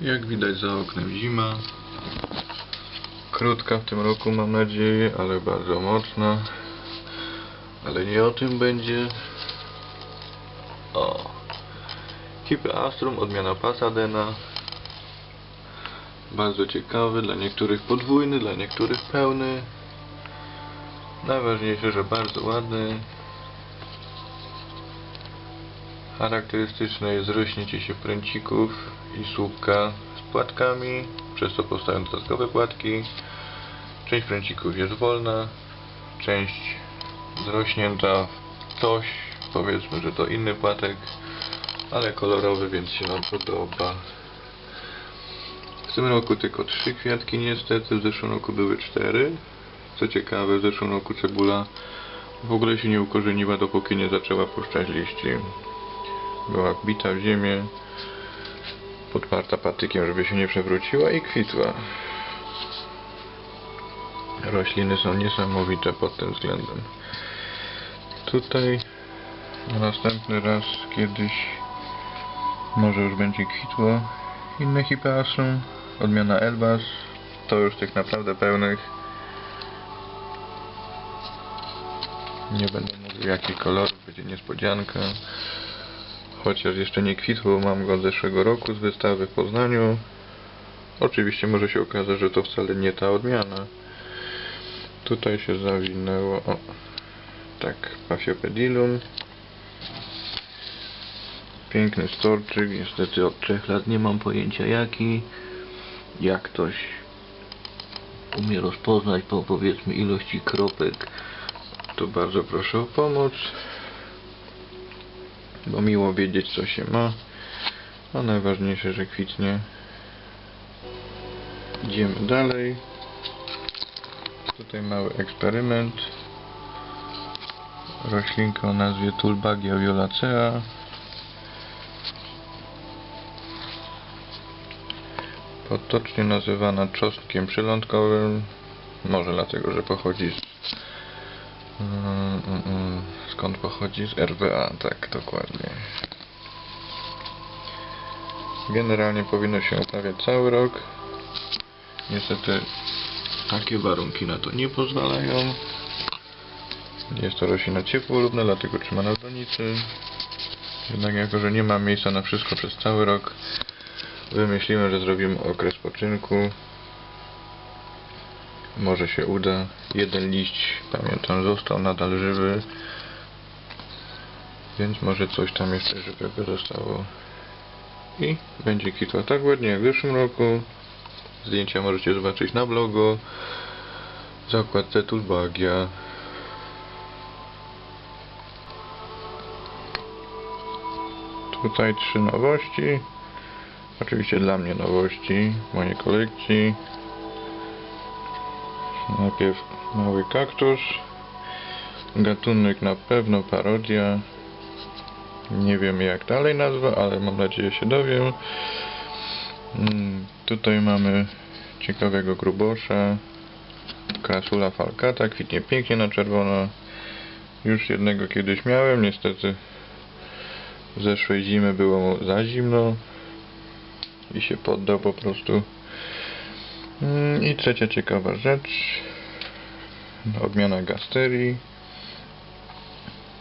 Jak widać za oknem zima. Krótka w tym roku mam nadzieję, ale bardzo mocna. Ale nie o tym będzie. O. Hipy Astrum, odmiana Pasadena. Bardzo ciekawy, dla niektórych podwójny, dla niektórych pełny. Najważniejsze, że bardzo ładny. Charakterystyczne jest rośnięcie się pręcików i słupka z płatkami, przez co powstają dodatkowe płatki. Część pręcików jest wolna, część zrośnięta w toś, powiedzmy, że to inny płatek, ale kolorowy, więc się nam podoba. W tym roku tylko trzy kwiatki niestety, w zeszłym roku były cztery. Co ciekawe, w zeszłym roku cebula w ogóle się nie ukorzeniła, dopóki nie zaczęła puszczać liści. Była wbita w ziemię, podparta patykiem, żeby się nie przewróciła i kwitła. Rośliny są niesamowite pod tym względem. Tutaj na następny raz kiedyś może już będzie kwitło inne hipeasum, odmiana Elbas, to już tych naprawdę pełnych. Nie będę mówił jakich kolorów, będzie niespodzianka. Chociaż jeszcze nie kwitło, mam go od zeszłego roku z wystawy w Poznaniu. Oczywiście może się okazać, że to wcale nie ta odmiana. Tutaj się zawinęło, o, tak, Paphiopedilum. Piękny storczyk, niestety od 3 lat nie mam pojęcia jaki. Jak ktoś umie rozpoznać po powiedzmy ilości kropek, to bardzo proszę o pomoc. Bo miło wiedzieć co się ma. A najważniejsze, że kwitnie. Idziemy dalej. Tutaj mały eksperyment. Roślinka o nazwie Tulbagia violacea. Potocznie nazywana czosnkiem przylądkowym. Może dlatego, że pochodzi z... Mm, mm, mm. Skąd pochodzi? Z RWA, tak, dokładnie. Generalnie powinno się uprawiać cały rok. Niestety takie warunki na to nie pozwalają. Jest to roślina ciepłolubna, dlatego trzymana w donicy. Jednak jako, że nie ma miejsca na wszystko przez cały rok, wymyśliłem, że zrobimy okres spoczynku. Może się uda. Jeden liść, pamiętam, został nadal żywy. Więc może coś tam jeszcze żywego zostało. I będzie kwitła tak ładnie jak w zeszłym roku. Zdjęcia możecie zobaczyć na blogu. Zakładce Tulbagia. Tutaj trzy nowości. Oczywiście dla mnie nowości mojej kolekcji. Najpierw mały kaktus. Gatunek na pewno parodia. Nie wiem jak dalej nazwa, ale mam nadzieję się dowiem. Mm, Tutaj mamy ciekawego grubosza. Krasula falcata, kwitnie pięknie na czerwono. Już jednego kiedyś miałem, niestety zeszłej zimy było mu za zimno i się poddał po prostu. Mm, I trzecia ciekawa rzecz. Odmiana gasterii.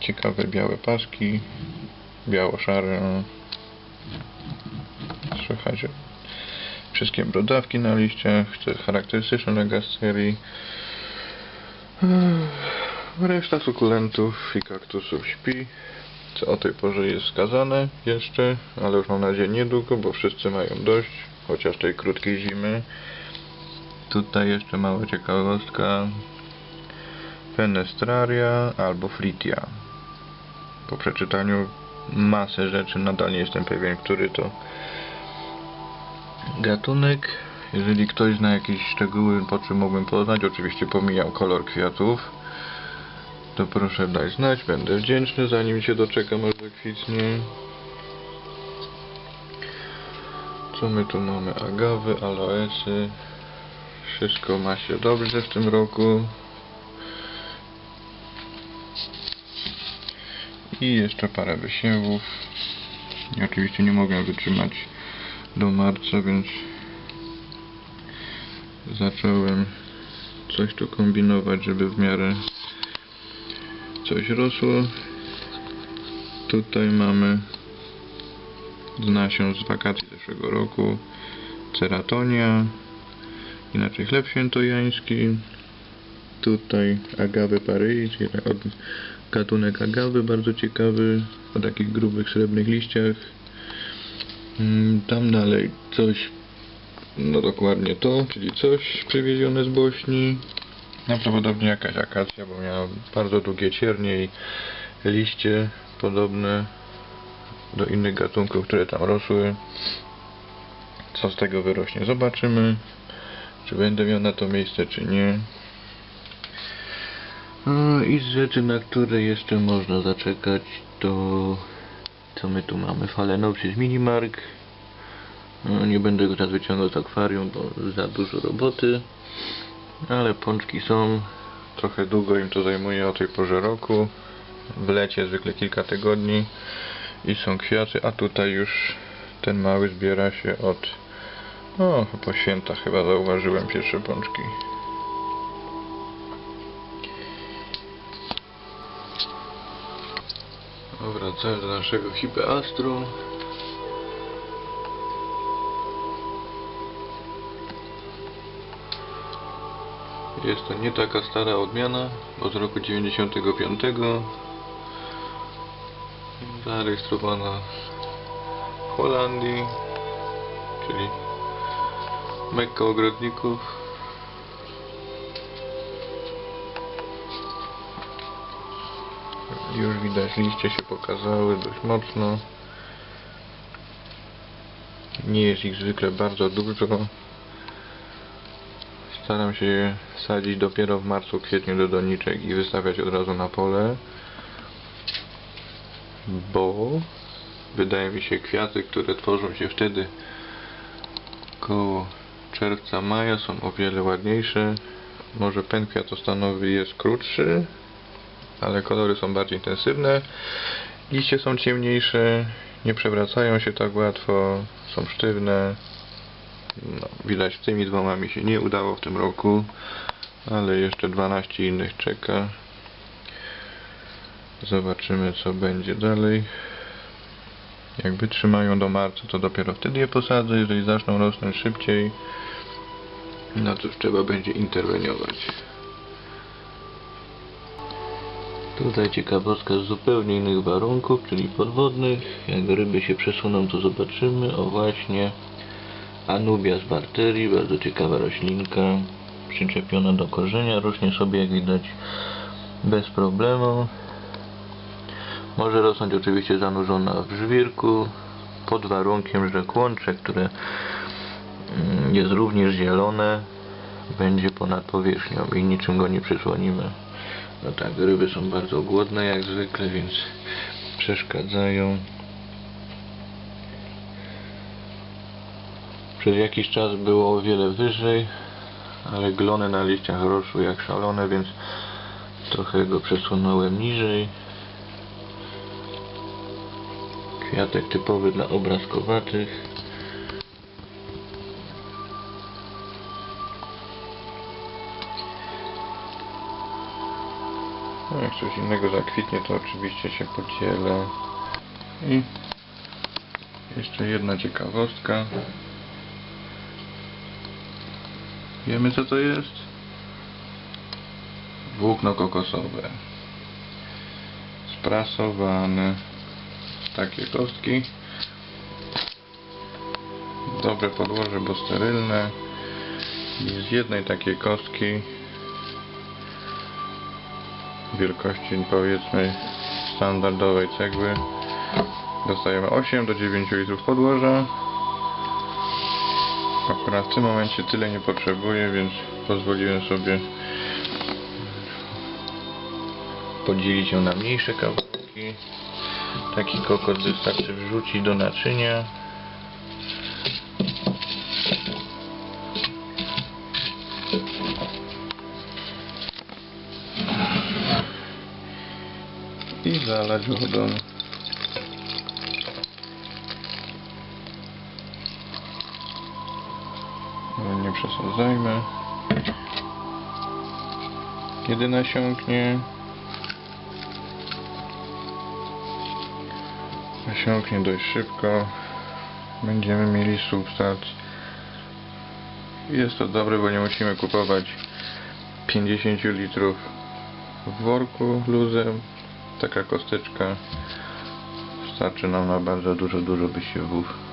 Ciekawe białe paski. Biało-szare. Słychać wszystkie brodawki na liściach. To charakterystyczne gasterii. Reszta sukulentów i kaktusów śpi. Co o tej porze jest wskazane jeszcze, ale już mam nadzieję niedługo, bo wszyscy mają dość, chociaż tej krótkiej zimy. Tutaj jeszcze mała ciekawostka. Fenestraria albo Fritia. Po przeczytaniu masy rzeczy nadal nie jestem pewien, który to gatunek. Jeżeli ktoś zna jakieś szczegóły, po czym mógłbym poznać, oczywiście pomijam kolor kwiatów, to proszę dać znać, będę wdzięczny, zanim się doczekam aż zakwitnie. Co my tu mamy? Agawy, aloesy. Wszystko ma się dobrze w tym roku. I jeszcze parę wysiewów. I oczywiście nie mogę wytrzymać do marca, więc zacząłem coś tu kombinować, żeby w miarę coś rosło. Tutaj mamy z nasion z wakacji zeszłego roku ceratonia, inaczej chleb świętojański. Tutaj agawy paryi, gatunek agawy, bardzo ciekawy, o takich grubych srebrnych liściach. Mm, Tam dalej coś, no dokładnie to, czyli coś przywiezione z Bośni. Prawdopodobnie jakaś akacja, bo miała bardzo długie ciernie i liście podobne do innych gatunków, które tam rosły. Co z tego wyrośnie? Zobaczymy, czy będę miał na to miejsce, czy nie. No I z rzeczy, na które jeszcze można zaczekać, to co my tu mamy? Phalaenopsis minimark. No, nie będę go teraz wyciągał z akwarium, bo za dużo roboty. Ale pączki są. Trochę długo im to zajmuje o tej porze roku. W lecie zwykle kilka tygodni. I są kwiaty, a tutaj już ten mały zbiera się od... O, po świętach chyba zauważyłem pierwsze pączki. Wracając do naszego hipeastru. Jest to nie taka stara odmiana, bo z roku 95 zarejestrowana w Holandii, czyli Mekka ogrodników. Już widać, liście się pokazały dość mocno. Nie jest ich zwykle bardzo dużo. Staram się je sadzić dopiero w marcu, kwietniu do doniczek i wystawiać od razu na pole. Bo wydaje mi się kwiaty, które tworzą się wtedy koło czerwca, maja są o wiele ładniejsze. Może pęd kwiatostanowy jest krótszy, ale kolory są bardziej intensywne. Liście są ciemniejsze, nie przewracają się tak łatwo, są sztywne. No, widać, tymi dwoma mi się nie udało w tym roku, ale jeszcze 12 innych czeka. Zobaczymy, co będzie dalej. Jak wytrzymają do marca, to dopiero wtedy je posadzę. Jeżeli zaczną rosnąć szybciej, no cóż, trzeba będzie interweniować. Tutaj ciekawostka z zupełnie innych warunków, czyli podwodnych. Jak ryby się przesuną, to zobaczymy. O właśnie, Anubias barterii, bardzo ciekawa roślinka, przyczepiona do korzenia, rośnie sobie jak widać bez problemu. Może rosnąć oczywiście zanurzona w żwirku, pod warunkiem, że kłącze, które jest również zielone, będzie ponad powierzchnią i niczym go nie przysłonimy. No tak, ryby są bardzo głodne jak zwykle, więc przeszkadzają. Przez jakiś czas było o wiele wyżej, ale glony na liściach rosły jak szalone, więc trochę go przesunąłem niżej. Kwiatek typowy dla obrazkowatych. Jak coś innego zakwitnie, to oczywiście się podzielę. I jeszcze jedna ciekawostka. Wiemy co to jest? Włókno kokosowe. Sprasowane. Takie kostki. Dobre podłoże, bo sterylne. I z jednej takiej kostki wielkości powiedzmy standardowej cegły. Dostajemy 8 do 9 litrów podłoża. Akurat w tym momencie tyle nie potrzebuję więc pozwoliłem sobie podzielić ją na mniejsze kawałki. Taki kokos wystarczy wrzucić do naczynia zalać wodą przesadzajmy. Kiedy nasiąknie, nasiąknie dość szybko, będziemy mieli substrat. Jest to dobre, bo nie musimy kupować 50 litrów w worku luzem. Taka kosteczka starczy nam na bardzo dużo, dużo wysiewów.